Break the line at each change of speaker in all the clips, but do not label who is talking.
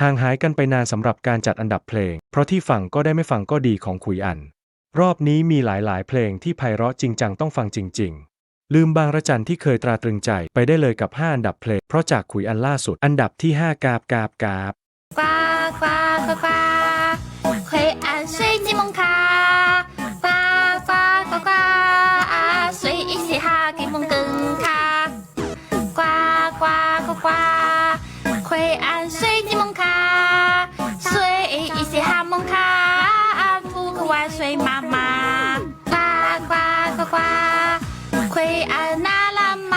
ห่างหายกันไปนานสำหรับการจัดอันดับเพลง เพราะที่ฟังก็ได้ไม่ฟังก็ดีของขุยอัน รอบนี้มีหลายๆ เพลงที่ไพเราะจริงจังต้องฟังจริง ๆ ลืมบางระจันที่เคยตราตรึงใจไปได้เลยกับ 5 อันดับเพลง เพราะจากขุยอันล่าสุด อันดับที่ 5 กาบกาบกาบ
呱呱呱呱， 克万岁妈妈，呱呱呱呱，灰暗那拉妈，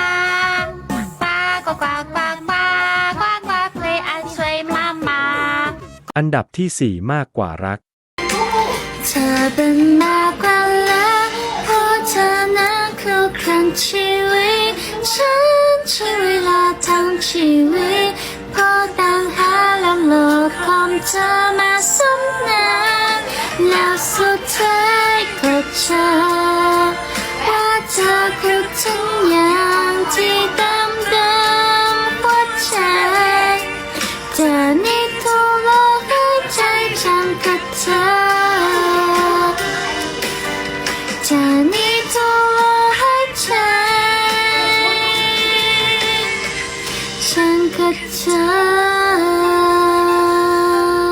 呱呱呱呱呱呱呱，灰暗水妈妈。
อันดับที่ 4 มากกว่ารัก
เธอเป็นมากกว่าแล้วเพราะเธอนั้นคือกันชีวิตฉันใช้เวลาทั้งชีวิตเพราะต่างหาและโลกของเธอมาสมนาน แล้วสุดท้ายก็เจอว่าเธอคือทุกอย่างที่เติมเต็มหัวใจเธอนี่ทุกลมหายใจฉันกับเธอเธอนี่ทุกลมหายใจฉันกับเธอ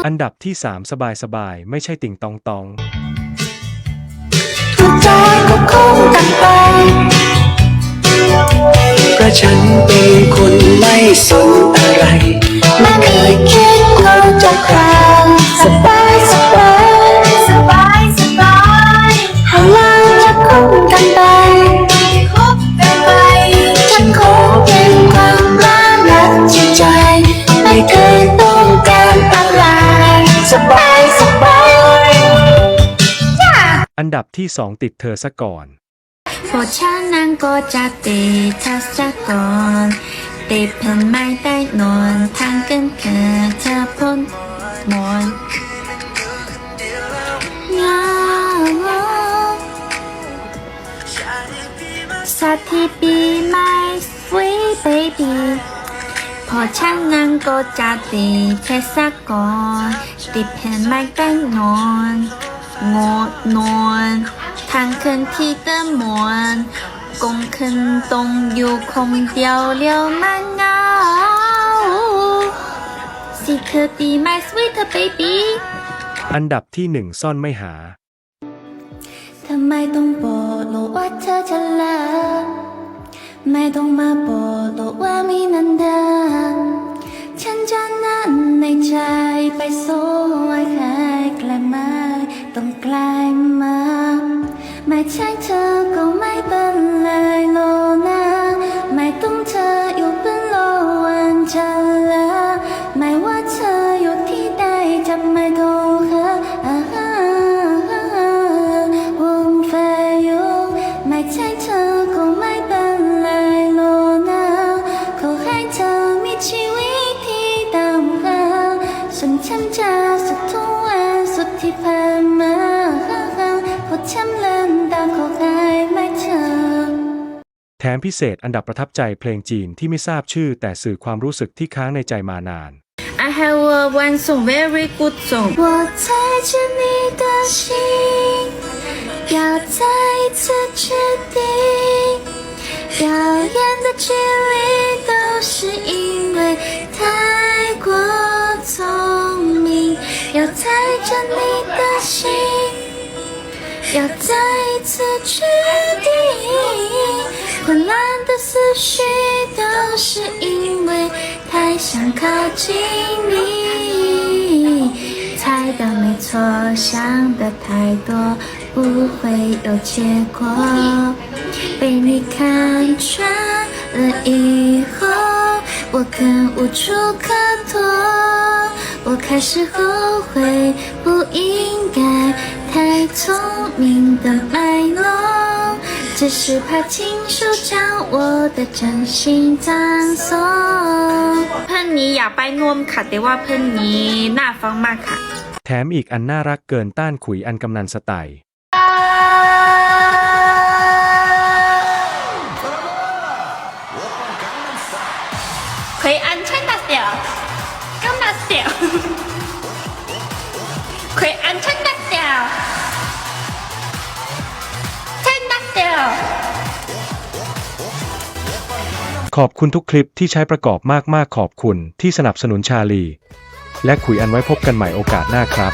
อันดับที่ 3 สบายสบายไม่ใช่ติ่งตองตอง
ถูกใจก็คงกันไปเพราะฉันเป็นคนไม่สนอะไร ไม่เคยคิดว่า
ดับที่2ติดเธอซะก่อน
เพราะฉันนั้นก็จะติดเธอซะก่อนติดเพื่อไม่ได้นอนทางกันแค่เธอพ้นหมอนเหงาสักทีปีใหม่ sweet baby พอฉันนั้นก็จะติดแค่สักก่อนติดเพื่อไม่ได้นอน งดนอนทางคืนที่เติมมวนกงคืนตรงอยู่คงเดียวเลี้ยวมันเหงา สิเธอดีไหม sweet baby
อันดับที่1ซ่อนไม่หา
ทำไมต้องบอกโลกว่าเธอจะลาไม่ต้องมาบอกโลกว่ามีนันดาฉันจะนั่นในใจไปโซ่ ต้องกลายมาไม่ใช่เธอก็ไม่เป็นไรโลนะไม่ต้องเธออยู่เป็นโลวันจะลาไม่ว่าเธออยู่ที่ใดจะไม่ต้องหาอ่าฮ่าฮ่าฮ่าวงแฟอยู่ไม่ใช่เธอก็ไม่เป็นไรโลนะขอให้เธอมีชีวิตที่ตามหาฉันฉันจะสุดทุกวันสุดที่ผ่านมาฮ่าฮ่าเพราะฉันเล่นตามขอให้ไม่เธอ
แถมพิเศษอันดับประทับใจเพลงจีนที่ไม่ทราบชื่อ แต่สื่อความรู้สึกที่ค้างในใจมานาน
I have a one song very good song 我猜着你的心要再一次确定表演的距离 着你的心要再一次确定，混乱的思绪都是因为太想靠近你。猜的没错，想的太多，不会有结果。被你看穿了以后，我更无处可躲。我开始后悔，不应该太聪明的卖弄，只是怕亲手将我的真心葬送。
เพื่อนนี้อยากไปนวมค่ะ แต่ว่าเพื่อนนี้น่าฟังมากค่ะ
แถมอีกอันน่ารักเกินต้านขุยอันกำนันสไตล์
เคยอัน
ขอบคุณทุกคลิปที่ใช้ประกอบมากๆขอบคุณที่สนับสนุนชาลี และคุยอันไว้พบกันใหม่โอกาสหน้าครับ